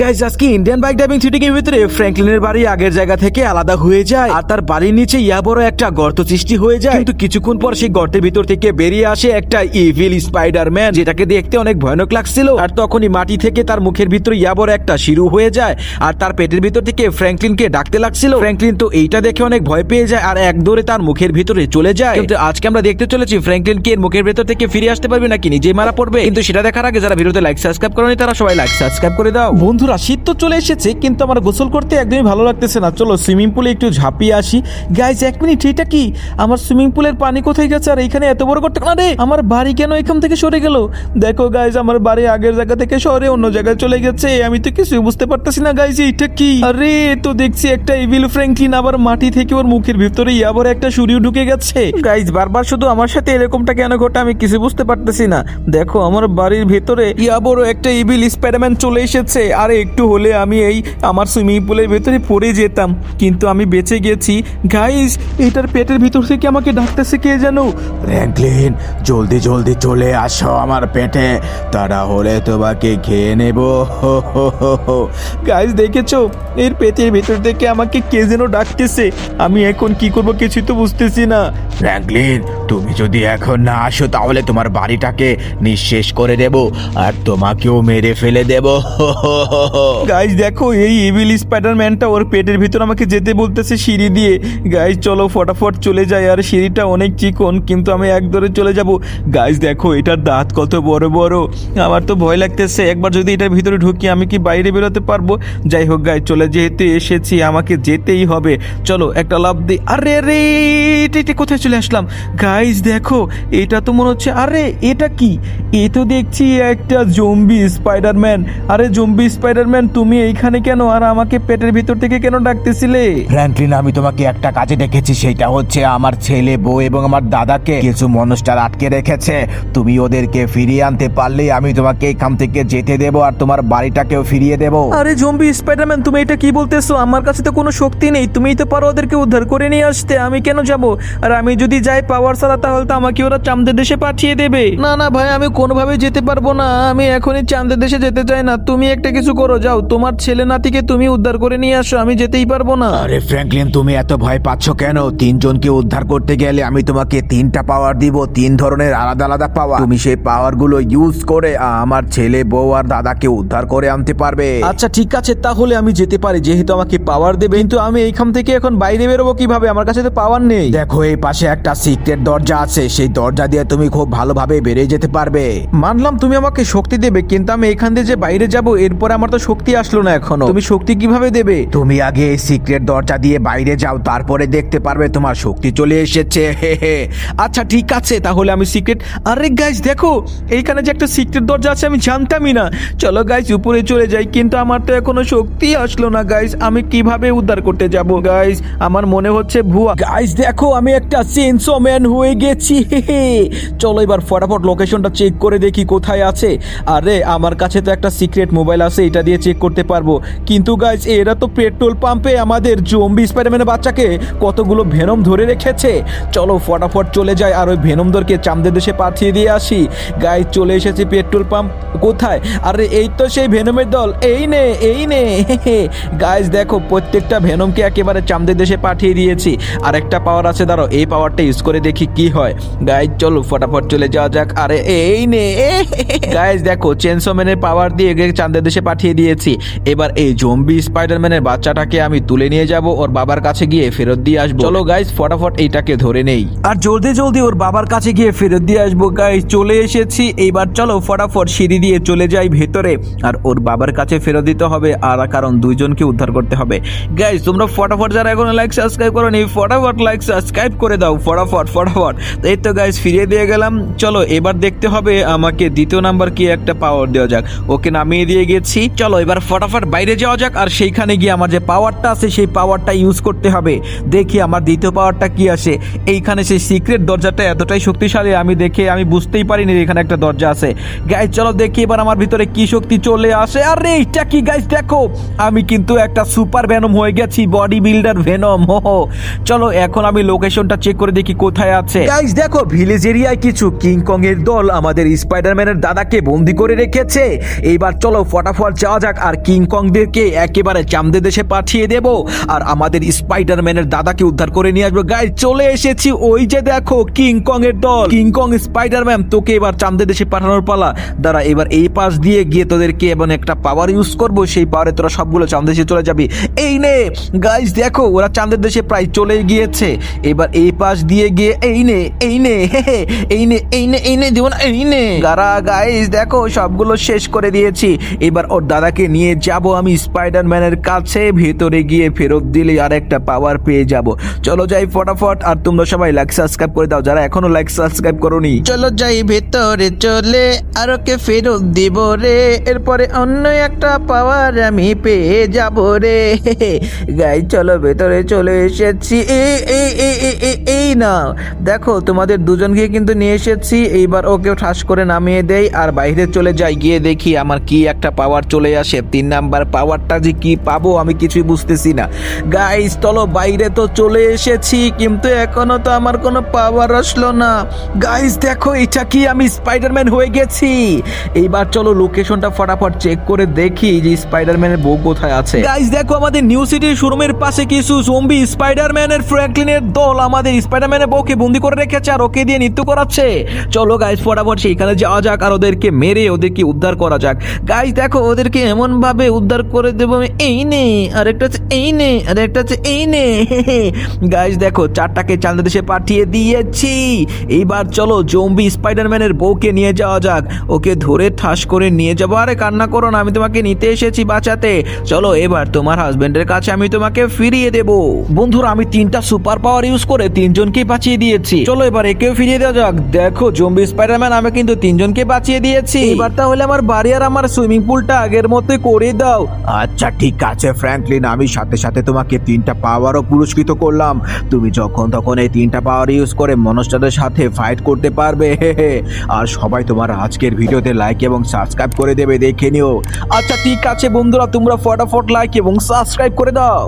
Guys আজকে Indian bike driving sitting এর ভিতরে ফ্র্যাঙ্কলিনের বাড়ি আগের জায়গা থেকে আলাদা হয়ে যায় আর তার বাড়ির নিচে ইয়া বড় একটা গর্ত সৃষ্টি হয়ে যায়। কিন্তু কিছুক্ষণ পর সেই গর্তের ভিতর থেকে বেরিয়ে আসে একটা ইভিল স্পাইডারম্যান যেটাকে দেখতে অনেক ভয়ানক লাগছিল। আর তখনই মাটি থেকে তার মুখের ভিতরে ইয়া বড় একটা শিরু হয়ে যায় আর তার পেটের ভিতর থেকে ফ্র্যাঙ্কলিনকে ডাকতে লাগছিল। ফ্র্যাঙ্কলিন তো এইটা দেখে অনেক ভয় পেয়ে যায় আর এক দৌড়ে তার মুখের ভিতরে চলে যায়। কিন্তু আজকে আমরা দেখতে চলেছি ফ্র্যাঙ্কলিন কি এর মুখের ভেতর থেকে ফিরে আসতে পারবে নাকি নিজেই মারা পড়বে। কিন্তু সেটা দেখার আগে যারা ভিডিওতে লাইক সাবস্ক্রাইব করেনি, তারা সবাই লাইক সাবস্ক্রাইব করে দাও। বন্ধুরা, শীত তো চলে এসেছে, কিন্তু আমার গোসল করতে একদমই ভালো লাগতেছে না। চলো, সুইমিং পুলে একটু ঝাঁপিয়ে আসি। গাইজ এক মিনিট, এটা কি? আমার সুইমিং পুলের পানি কোথায় গেছে? আর এখানে এত বড় করতে আরে আমার বাড়ি কেন এখান থেকে সরে গেল? দেখো গাইজ আমার বাড়ি আগের জায়গা থেকে সরে অন্য জায়গায় চলে গেছে। আমি তো কিছুই বুঝতে পারতেছি না গাইজ এটা কি? আরে তো দেখছি একটা ইভিল ফ্র্যাঙ্কলিন আবার মাটি থেকে ওর মুখের ভিতরে আবার একটা সুরিও ঢুকে গেছে। গাইজ বারবার শুধু আমার সাথে এরকমটা কেন ঘটে আমি কিছু বুঝতে পারতেছি না। দেখো, আমার বাড়ির ভেতরে ইয়া বড় একটা ইভিল স্পাইডারম্যান চলে এসেছে। আর একটু হলে আমি এই আমার সুইমিং পুলের ভেতরে পড়ে যেতাম। কিন্তু আমি বেঁচে গেছি। গাইস এটার পেটের ভিতর থেকে আমাকে ডাকতেছে কে যেন? ফ্র্যাঙ্কলিন জলদি জলদি চলে আসো আমার পেটে। তারা হলে তোমাকে খেয়ে নেব। গাইস দেখেছ? এর পেটের ভেতর থেকে আমাকে কে যেন ডাকতেছে। আমি এখন কি করব কিছু তো বুঝতেছি না। ফ্র্যাঙ্কলিন তুমি যদি এখন না আসো তাহলে তোমার বাড়িটাকে নিঃশেষ করে দেব আর তোমাকেও মেরে ফেলে দেব। গাইজ দেখো, এই ইভিল স্পাইডারম্যানটা ওর পেটের ভিতর আমাকে যেতে বলতেছে সিঁড়ি দিয়ে। গাইজ চলো, ফটাফট চলে যায় আর সিঁড়িটা অনেক চিকন, কিন্তু আমি এক দরে চলে যাব। গাইজ দেখো, এটার দাঁত কত বড় বড়। আমার তো ভয় লাগতেছে, একবার যদি এটার ভিতরে ঢুকি, আমি কি বাইরে বেরোতে পারব? যাই হোক গাইজ চলে যেহেতু এসেছি, আমাকে যেতেই হবে। চলো, একটা লাভ দিই। আরে রে এটা কোথায় চলে আসলাম? গাইজ দেখো, এটা তো মনে হচ্ছে, আরে, এটা কি? এ তো দেখছি একটা জম্বি স্পাইডারম্যান আরে জম্বি স্পাইডারম্যান তুমি এইখানে কেন? আর আমাকে পেটের ভিতর থেকে কেন ডাকতেছিলে? ফ্র্যাঙ্কলিন আমি তোমাকে একটা কাজে ডেকেছি সেটা হচ্ছে আমার ছেলে বউ এবং আমার দাদাকে কিছু মনস্টার আটকে রেখেছে। তুমি ওদেরকে ফিরিয়ে আনতে পারলেই আমি তোমাকে এখান থেকে যেতে দেবো আর তোমার বাড়িটাকেও ফিরিয়ে দেবো। আরে জম্বি স্পাইডারম্যান তুমি এটা কি বলতেছো? আমার কাছে তো কোনো শক্তি নেই। তুমিই তো পারো ওদেরকে উদ্ধার করে নিয়ে আসতে। আমি কেন যাব? আর আমি যদি যাই পাওয়ার ছাড়া তাহলে তো আমাকে ওরা চাঁদের দেশে পাঠিয়ে দেবে। না না ভাই আমি কোনোভাবে যেতে পারব না। আমি এখনই চাঁদের দেশে যেতে চাই না। তুমি একটা কিছু করো যাও তোমার ছেলে নাতিকে তুমি উদ্ধার করে নিয়ে আসো আমি যেতেই পারব না। আরে ফ্র্যাঙ্কলিন তুমি এত ভয় পাচ্ছ কেন? তিনজনকে উদ্ধার করতে গেলে আমি তোমাকে তিনটা পাওয়ার দিব তিন ধরনের আলাদা আলাদা পাওয়ার তুমি সেই পাওয়ারগুলো ইউজ করে আমার ছেলে বউ আর দাদাকে উদ্ধার করে আনতে পারবে। আচ্ছা ঠিক আছে তাহলে আমি যেতে পারি যেহেতু আমাকে পাওয়ার দেবে। কিন্তু আমি এইখান থেকে এখন বাইরে বেরোবো কীভাবে? আমার কাছে তো পাওয়ার নেই। দেখো এই পাশে একটা সিক্রেট দরজা আছে সেই দরজা দিয়ে তুমি খুব ভালোভাবে বেরিয়ে যেতে পারবে। মানলাম তুমি আমাকে শক্তি দেবে কিন্তু আমি এখান দিয়ে যে বাইরে যাব এরপরে আমার তো শক্তি আসলো না এখনও। তুমি শক্তি কীভাবে দেবে? তুমি আগে এই সিক্রেট দরজা দিয়ে বাইরে যাও তারপরে দেখতে পারবে তোমার শক্তি চলে এসেছে। হে হে আচ্ছা ঠিক আছে তাহলে আমি সিক্রেট আরে গাইজ দেখো এইখানে যে একটা সিক্রেট দরজা আছে আমি জানতামই না। চলো গাইজ উপরে চলে যাই কিন্তু আমার তো এখনও শক্তি আসলো না গাইজ আমি কীভাবে উদ্ধার করতে যাব গাইজ আমার মনে হচ্ছে ভুয়া। গাইজ দেখো আমি একটা চেনসো ম্যান হয়ে গেছি হে। চলো এবার ফটাফট লোকেশনটা চেক করে দেখি কোথায় আছে। আরে আমার কাছে তো একটা সিক্রেট মোবাইল আছে এটা দিয়ে চেক করতে পারব। কিন্তু গাইজ এরা তো পেট্রোল পাম্পে আমাদের জম্বি স্পাইডারম্যানের বাচ্চাকে কতগুলো ভেনম ধরে রেখেছে। চলো ফটাফট চলে যাই আর ওই ভেনমদেরকে চামদের দেশে পাঠিয়ে দিয়ে আসি। গাইজ চলে এসেছে পেট্রোল পাম্প কোথায়? আরে এই তো সেই ভেনমের দল। এই নে এই নে। গাইজ দেখো, প্রত্যেকটা ভেনমকে একেবারে চামদের দেশে পাঠিয়ে দিয়েছি। আর একটা পাওয়ার আছে দাঁড়ো এই পাওয়ারটা ইউজ করে দেখি কি হয়। গাইজ চলো ফটাফট চলে যাওয়া যাক। আরে এই নে। গাইজ দেখো চেনসোম্যানের পাওয়ার দিয়ে চাঁদের দেশে পাঠিয়ে দিয়েছি। এবার এই জম্বি স্পাইডারম্যানের বাচ্চাটাকে আমি তুলে নিয়ে যাব, ওর বাবার কাছে গিয়ে ফেরত দিয়ে আসব। চলো গাইজ ফটাফট এইটাকে ধরে নেই। আর জলদি জলদি ওর বাবার কাছে গিয়ে ফেরত দিয়ে আসব গাইজ চলে এসেছি। এইবার চলো ফটাফট সিঁড়ি দিয়ে চলে যাই ভেতরে। আর ওর বাবার কাছে ফেরত দিতে হবে, আর কারণ দুইজনকে উদ্ধার করতে হবে। গাইজ তোমরা ফটাফট যারা এখন লাইক সাবস্ক্রাইব করো নি ফটাফট লাইক সাবস্ক্রাইব করে দাও। ফটাফট ফটাফট। এই তো গাইজ ফিরিয়ে দিয়ে গেলাম। চলো, এবার দেখতে হবে আমাকে দ্বিতীয় নাম্বার কি একটা পাওয়ার দেওয়া যাক। ওকে নামিয়ে দিয়ে গেছি। চলো এবার ফটাফট বাইরে যাওয়া যাক, আর সেইখানে গিয়ে আমার যে পাওয়ারটা আছে সেই পাওয়ারটা ইউজ করতে হবে। দেখি আমার দ্বিতীয় পাওয়ারটা কি আসে। এইখানে সেই সিক্রেট দরজাটা এতটাই শক্তিশালী, আমি দেখে আমি বুঝতেই পারিনি এখানে একটা দরজা আছে। গাইজ চলো দেখি এবার আমার ভিতরে কি শক্তি চলে আসে। আরে, এইটা কি গাইজ দেখো, আমি কিন্তু একটা সুপার ভেনম হয়ে গেছি বডি বিল্ডার ভেনম হো। চলো, এখন আমি লোকেশনটা চেক করে দেখি কোথায় আছে। গাইজ দেখো ভিলেজ এরিয়ায় কিছু কিং কং এর দল আমাদের স্পাইডারম্যানের দাদাকে বন্দি করে রেখেছে। এইবার চলো, ফটাফট যাওয়া যাক, আর কিংকংদেরকে একেবারে চামদে দেশে পাঠিয়ে দেব। আর আমাদের স্পাইডারম্যানের দাদাকে উদ্ধার করে নিয়ে আসব। গাইজ, চলে এসেছি ওই যে দেখো কিংকং এর দল। কিংকং স্পাইডারম্যান, তোকে এবার চামদে দেশে পাঠানোর পালা। দাঁড়া, এবার এই পাশ দিয়ে গিয়ে তোদেরকে এবং একটা পাওয়ার ইউজ করব, সেই পাওয়ারে তোরা সবগুলো চাঁদ দেশে চলে যাবি। এই নে, গাইজ, দেখো, ওরা চাঁদের দেশে প্রায় চলে গিয়েছে। এবার এই পাশ দিয়ে গিয়ে এই নে এই নে এই নে এই নে এই নে দেবো না এই নে। গারা গাইজ, দেখো, সবগুলো শেষ করে দিয়েছি। এবার ওর দাদাকে নিয়ে যাব আমি স্পাইডারম্যানের কাছে, ভেতরে গিয়ে ফেরত দিলে আর একটা পাওয়ার পেয়ে যাব। চলো যাই ফটাফট, আর তোমরা সবাই লাইক সাবস্ক্রাইব করে দাও। যারা এখনও লাইক সাবস্ক্রাইব করোনি। চলো যাই ভেতরে চলে, আর ওকে ফেরত দিব রে। এরপরে অন্য একটা পাওয়ার আমি পেয়ে যাব রে। গাই, চলো ভেতরে চলে এসেছি। এই না দেখো, তোমাদের দুজনকে কিন্তু নিয়ে এসেছি। এইবার ওকে ঠাস করে নামিয়ে দেই, আর বাইরে চলে যাই, গিয়ে দেখি আমার কি একটা পাওয়ার চলে আসে। তিন নাম্বার পাওয়ারটা যে কি পাবো আমি কিছুই বুঝতেছি না। গাইস চলো বাইরে তো চলে এসেছি, কিন্তু এখনও তো আমার কোনো পাওয়ার আসলো না। গাইস দেখো, এটা কি আমি স্পাইডারম্যান হয়ে গেছি? এইবার চলো লোকেশনটা ফটাফট চেক করে দেখি যে স্পাইডারম্যানের বউ কোথায় আছে। গাইস দেখো, আমাদের নিউ সিটির শোরুমের পাশে কিছু জম্বি স্পাইডারম্যানের ফ্র্যাঙ্কলিনের দল আমাদের স্পাইডারম্যানের বউকে বন্দি করে রেখেছে আর ওকে দিয়ে নৃত্য করাচ্ছে। চলো গাইস ফটাফট সেইখানে যাওয়া যাক আর ওদেরকে মেরে ওদেরকে উদ্ধার করা যাক। গাইস দেখো ওদেরকে এমন ভাবে উদ্ধার করে দেবো এই নে আর একটা হচ্ছে, এই নে আর একটা হচ্ছে, এই নে। গাইস দেখো, চারটাকে চাঁদা দেশে পাঠিয়ে দিয়েছি। এইবার চলো জম্বি স্পাইডারম্যানের বউকে নিয়ে যাওয়া যাক। ওকে ধরে ঠাস করে নিয়ে যাব। আরে, কান্না করো না, আমি তোমাকে নিতে এসেছি বাঁচাতে। চলো, এবার তোমার হাজবেন্ডের কাছে আমি তোমাকে ফিরিয়ে দেব। বন্ধুরা, আমি তিনটা সুপার পাওয়ার ইউজ করে তিনজনকে বাঁচিয়ে দিয়েছি। চলো, এবার একেও ফিরিয়ে দেওয়া যাক। দেখো জম্বি স্পাইডারম্যান আমি কিন্তু তিনজনকে বাঁচিয়ে দিয়েছি। এবার তাহলে আমার বাড়ি আর আমার সুইমিং পুলটা আগের মতোই করে দাও। আচ্ছা ঠিক আছে ফ্র্যাঙ্কলিন আমি সাথে সাথে তোমাকে তিনটা পাওয়ারও পুরস্কৃত করলাম। তুমি যখন তখন এই তিনটা পাওয়ার ইউজ করে মনস্টারের সাথে ফাইট করতে পারবে। আর সবাই তোমার আজকের ভিডিওতে লাইক এবং সাবস্ক্রাইব করে দেবে, দেখে নিও। আচ্ছা ঠিক আছে বন্ধুরা, তোমরা ফটাফট লাইক এবং সাবস্ক্রাইব করে দাও।